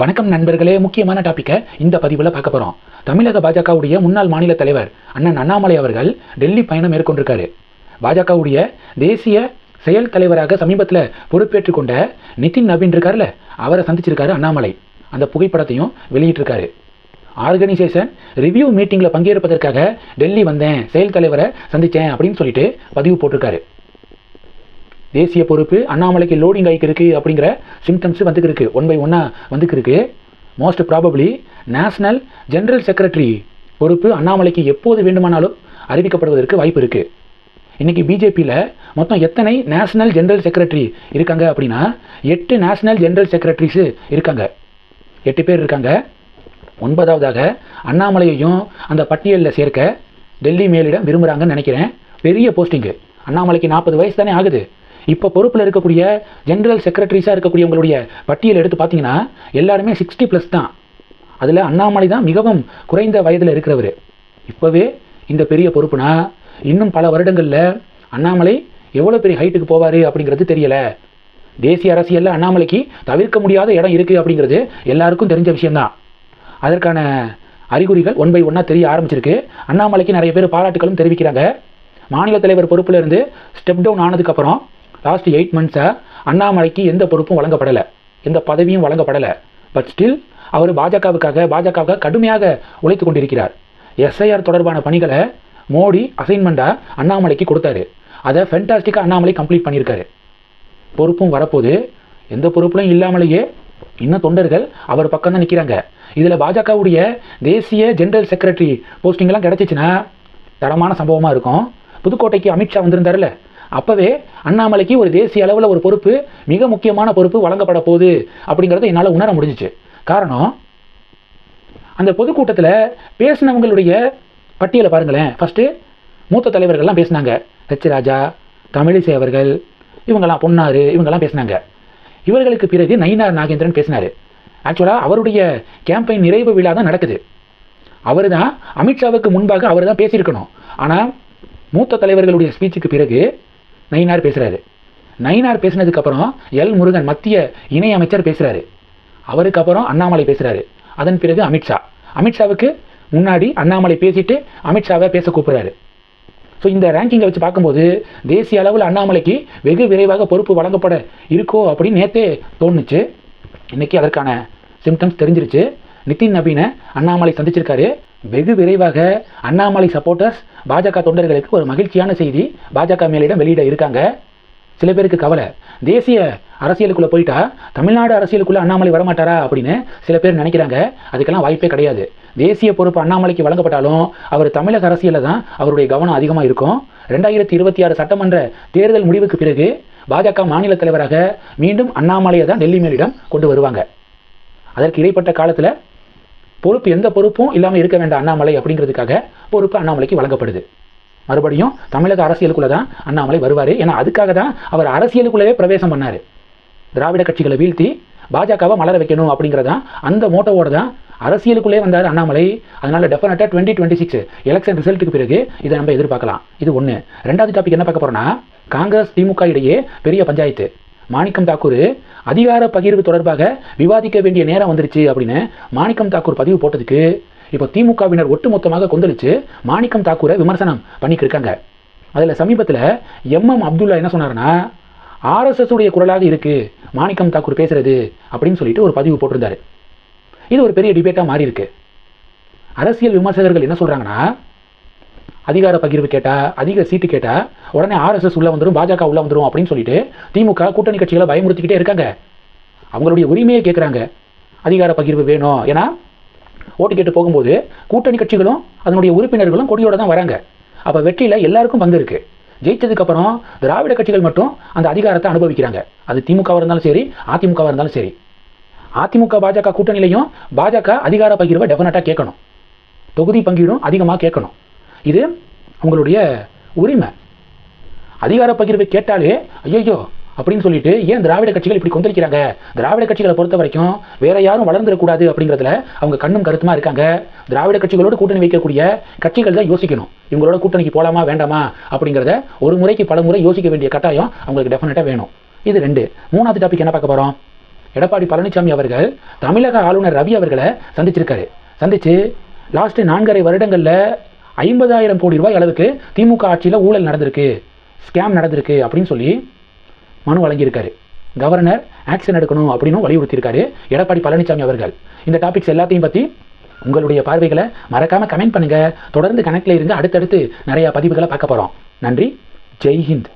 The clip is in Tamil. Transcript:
வணக்கம் நண்பர்களே முக்கியமான டாப்பிக்கை இந்த பதிவில் பார்க்க போகிறோம் தமிழக பாஜகவுடைய முன்னாள் மாநில தலைவர் அண்ணன் அண்ணாமலை அவர்கள் டெல்லி பயணம் மேற்கொண்டிருக்காரு. பாஜகவுடைய தேசிய செயல் தலைவராக சமீபத்தில் பொறுப்பேற்றுக் கொண்ட நிதின் நவீன் இருக்கார்ல அவரை சந்திச்சிருக்காரு அண்ணாமலை. அந்த புகைப்படத்தையும் வெளியிட்டிருக்காரு. ஆர்கனைசேஷன் ரிவ்யூ மீட்டிங்கில் பங்கேற்பதற்காக டெல்லி வந்தேன் செயல் தலைவரை சந்தித்தேன் அப்படின்னு சொல்லிட்டு பதிவு போட்டிருக்காரு. தேசிய பொறுப்பு அண்ணாமலைக்கு லோடிங் ஆகிக்கு அப்படிங்கிற சிம்டம்ஸ் வந்துக்கு ஒன் பை ஒன்னாக வந்துக்கிருக்கு most probably national general secretary பொறுப்பு அண்ணாமலைக்கு எப்போது வேண்டுமானாலும் அறிவிக்கப்படுவதற்கு வாய்ப்பு இருக்குது இன்றைக்கி பிஜேபியில் மொத்தம் எத்தனை நேஷனல் ஜெனரல் செக்ரட்டரி இருக்காங்க அப்படின்னா எட்டு நேஷனல் ஜெனரல் செக்ரட்டரிஸு இருக்காங்க. எட்டு பேர் இருக்காங்க. ஒன்பதாவதாக அண்ணாமலையையும் அந்த பட்டியலில் சேர்க்க டெல்லி மேலிடம் விரும்புகிறாங்கன்னு நினைக்கிறேன். பெரிய போஸ்டிங்கு அண்ணாமலைக்கு நாற்பது வயசு தானே ஆகுது. இப்போ பொறுப்பில் இருக்கக்கூடிய ஜென்ரல் செக்ரட்டரிஸாக இருக்கக்கூடியவங்களுடைய பட்டியல் எடுத்து பார்த்தீங்கன்னா எல்லாருமே சிக்ஸ்டி ப்ளஸ் தான். அதில் அண்ணாமலை தான் மிகவும் குறைந்த வயதில் இருக்கிறவர். இப்போவே இந்த பெரிய பொறுப்புனா இன்னும் பல வருடங்களில் அண்ணாமலை எவ்வளோ பெரிய ஹைட்டுக்கு போவார் அப்படிங்கிறது தெரியலை. தேசிய அரசியலில் அண்ணாமலைக்கு தவிர்க்க முடியாத இடம் இருக்குது அப்படிங்கிறது எல்லாருக்கும் தெரிஞ்ச விஷயம்தான். அதற்கான அறிகுறிகள் ஒன் பை ஒன்னாக தெரிய ஆரம்பிச்சிருக்கு. அண்ணாமலைக்கு நிறைய பேர் பாராட்டுகளும் தெரிவிக்கிறாங்க. மாநில தலைவர் பொறுப்பில் இருந்து ஸ்டெப் டவுன் ஆனதுக்கப்புறம் லாஸ்ட் எயிட் மந்த்ஸாக அண்ணாமலைக்கு எந்த பொறுப்பும் வழங்கப்படலை. எந்த பதவியும் வழங்கப்படலை. பட் ஸ்டில் அவர் பாஜகவுக்காக பாஜகவுக்காக கடுமையாக உழைத்து கொண்டிருக்கிறார். எஸ்ஐஆர் தொடர்பான பணிகளை மோடி அசைன்மெண்ட்டாக அண்ணாமலைக்கு கொடுத்தாரு. அதை ஃபென்டாஸ்டிக்காக அண்ணாமலை கம்ப்ளீட் பண்ணியிருக்காரு. பொறுப்பும் வரப்போது எந்த பொறுப்புலையும் இல்லாமலேயே இன்னும் தொண்டர்கள் அவர் பக்கம் தான் நிற்கிறாங்க இதில் பாஜகவுடைய தேசிய ஜெனரல் செக்ரட்டரி போஸ்டிங்லாம் கிடச்சிச்சின்னா தரமான சம்பவமாக இருக்கும். புதுக்கோட்டைக்கு அமித்ஷா வந்திருந்தார்ல அப்போவே அண்ணாமலைக்கு ஒரு தேசிய அளவில் ஒரு பொறுப்பு மிக முக்கியமான பொறுப்பு வழங்கப்பட போகுது அப்படிங்கிறத என்னால் உணர முடிஞ்சிச்சு. காரணம் அந்த பொதுக்கூட்டத்தில் பேசினவங்களுடைய பட்டியலை பாருங்களேன். ஃபஸ்ட்டு மூத்த தலைவர்கள்லாம் பேசினாங்க. ஹெச் ராஜா தமிழிசை அவர்கள் இவங்கெல்லாம் பொன்னாரு இவங்கெல்லாம் பேசினாங்க. இவர்களுக்கு பிறகு நயினார் நாகேந்திரன் பேசினார். ஆக்சுவலாக அவருடைய கேம்பெயின் நிறைவு விழா தான் நடக்குது. அவர் தான் அமித்ஷாவுக்கு முன்பாக அவர் தான் பேசியிருக்கணும். ஆனால் மூத்த தலைவர்களுடைய ஸ்பீச்சுக்கு பிறகு நயினார் பேசுகிறாரு நயினார் பேசினதுக்கப்புறம் எல் முருகன் மத்திய இணை அமைச்சர் பேசுகிறாரு அவருக்கு அப்புறம் அண்ணாமலை பேசுகிறாரு அதன் பிறகு அமித்ஷா. அமித்ஷாவுக்கு முன்னாடி அண்ணாமலை பேசிட்டு அமித்ஷாவை பேச கூப்பிடுறாரு. ஸோ இந்த ரேங்கிங்கை வச்சு பார்க்கும்போது தேசிய அளவில் அண்ணாமலைக்கு வெகு விரைவாக பொறுப்பு வழங்கப்பட இருக்கோ அப்படின்னு நேற்றே தோணுச்சு. இன்றைக்கி அதற்கான சிம்டம்ஸ் தெரிஞ்சிருச்சு. நிதின் நவீனை அண்ணாமலை சந்திச்சிருக்காரு. வெகு விரைவாக அண்ணாமலை சப்போர்ட்டர்ஸ் பாஜக தொண்டர்களுக்கு ஒரு மகிழ்ச்சியான செய்தி பாஜக மேலிடம் வெளியிட இருக்காங்க. சில பேருக்கு கவலை. தேசிய அரசியலுக்குள்ளே போயிட்டா தமிழ்நாடு அரசியலுக்குள்ளே அண்ணாமலை வரமாட்டாரா அப்படின்னு சில பேர் நினைக்கிறாங்க. அதுக்கெல்லாம் வாய்ப்பே கிடையாது. தேசிய பொறுப்பு அண்ணாமலைக்கு வழங்கப்பட்டாலும் அவர் தமிழக அரசியலில் தான் அவருடைய கவனம் அதிகமாக இருக்கும். ரெண்டாயிரத்தி இருபத்தி ஆறு சட்டமன்ற தேர்தல் முடிவுக்கு பிறகு பாஜக மாநில தலைவராக மீண்டும் அண்ணாமலையை தான் டெல்லி மேலிடம் கொண்டு வருவாங்க. அதற்கு இடைப்பட்ட காலத்தில் பொறுப்பு எந்த பொறுப்பும் இல்லாமல் இருக்க வேண்டாம் அண்ணாமலை அப்படிங்கிறதுக்காக பொறுப்பு அண்ணாமலைக்கு வழங்கப்படுது. மறுபடியும் தமிழக அரசியலுக்குள்ளே தான் அண்ணாமலை வருவார். ஏன்னா அதுக்காக தான் அவர் அரசியலுக்குள்ளவே பிரவேசம் பண்ணார். திராவிட கட்சிகளை வீழ்த்தி பாஜகவை மலர வைக்கணும் அப்படிங்கிறதான் அந்த மோட்டோவோட தான் அரசியலுக்குள்ளே வந்தார் அண்ணாமலை. அதனால் டெஃபினட்டாக டுவெண்ட்டி டுவெண்ட்டி சிக்ஸ் எலெக்ஷன் ரிசல்ட்டுக்கு பிறகு இதை நம்ம எதிர்பார்க்கலாம். இது ஒன்று ரெண்டாவது டாபிக் என்ன பார்க்க போகிறோன்னா காங்கிரஸ் திமுக இடையே பெரிய பஞ்சாயத்து. மாணிக்கம் தாக்கூர் அதிகார பகிர்வு தொடர்பாக விவாதிக்க வேண்டிய நேரம் வந்துருச்சு அப்படின்னு மாணிக்கம் தாக்கூர் பதிவு போட்டதுக்கு இப்போ திமுகவினர் ஒட்டுமொத்தமாக கொந்தளிச்சு மாணிக்கம் தாக்கூரை விமர்சனம் பண்ணிட்டு இருக்காங்க. அதில் சமீபத்தில் எம்எம் அப்துல்லா என்ன சொன்னாருன்னா ஆர்எஸ்எஸ் உடைய குரலாக இருக்குது மாணிக்கம் தாக்கூர் பேசுறது அப்படின்னு சொல்லிட்டு ஒரு பதிவு போட்டிருந்தாரு. இது ஒரு பெரிய டிபேட்டாக மாறி இருக்கு அரசியல் விமர்சகர்கள் என்ன சொல்கிறாங்கன்னா அதிகார பகிர்வு கேட்டா அதிக சீட்டு கேட்டா உடனே ஆர்எஸ்எஸ் உள்ள வந்துடும் பாஜக உள்ள வந்துடும் அப்படின்னு சொல்லிட்டு திமுக கூட்டணி கட்சிகளை பயமுறுத்திக்கிட்டே இருக்காங்க. அவங்களுடைய உரிமையை கேட்குறாங்க அதிகார பகிர்வு வேணும். ஏன்னா ஓட்டு கேட்டு போகும்போது கூட்டணி கட்சிகளும் அதனுடைய உறுப்பினர்களும் கொடியோட தான் வராங்க. அப்போ வெற்றியில் எல்லாருக்கும் பங்கு இருக்கு. ஜெயிச்சதுக்கப்புறம் திராவிட கட்சிகள் மட்டும் அந்த அதிகாரத்தை அனுபவிக்கிறாங்க. அது திமுகவாக இருந்தாலும் சரி அதிமுகவாக இருந்தாலும் சரி. அதிமுக பாஜக கூட்டணியிலையும் பாஜக அதிகார பகிர்வை டெஃபினட்டாக கேட்கணும். தொகுதி பங்கீடும் அதிகமாக கேட்கணும். இது உங்களுடைய உரிமை. அதிகார பகிர்வை கேட்டாலே ஐயோ அப்படின்னு சொல்லிட்டு ஏன் திராவிட கட்சிகள் இப்படி கொந்தளிக்கிறாங்க? திராவிட கட்சிகளை பொறுத்த வரைக்கும் வேற யாரும் வளர்ந்துடக்கூடாது அப்படிங்கிறதுல அவங்க கண்ணும் கருத்துமா இருக்காங்க? திராவிட கட்சிகளோடு கூட்டணி வைக்கக்கூடிய கட்சிகள் தான் யோசிக்கணும். இவங்களோட கூட்டணிக்கு போலாமா வேண்டாமா அப்படிங்கிறத ஒரு முறைக்கு பல முறை யோசிக்க வேண்டிய கட்டாயம் அவங்களுக்கு டெஃபினட்டாக வேணும். இது ரெண்டு. மூணாவது டாபிக் என்ன பார்க்க போகிறோம் எடப்பாடி பழனிசாமி அவர்கள் தமிழக ஆளுநர் ரவி அவர்களை சந்திச்சிருக்காரு. சந்திச்சு லாஸ்ட் நான்கரை வருடங்களில் ஐம்பதாயிரம் கோடி ரூபாய் அளவுக்கு திமுக ஆட்சியில் ஊழல் நடந்திருக்கு ஸ்கேம் நடந்திருக்கு அப்படின்னு சொல்லி மனு வழங்கியிருக்காரு. கவர்னர் ஆக்ஷன் எடுக்கணும் அப்படின்னு வலியுறுத்தியிருக்காரு. எடப்பாடி பழனிசாமி அவர்கள். இந்த டாபிக்ஸ் எல்லாத்தையும் பற்றி உங்களுடைய பார்வைகளை மறக்காமல் கமெண்ட் பண்ணுங்கள் தொடர்ந்து கணக்கில் இருங்க அடுத்தடுத்து நிறையா பதிவுகளை பார்க்க போகிறோம் நன்றி. ஜெய் ஹிந்த்.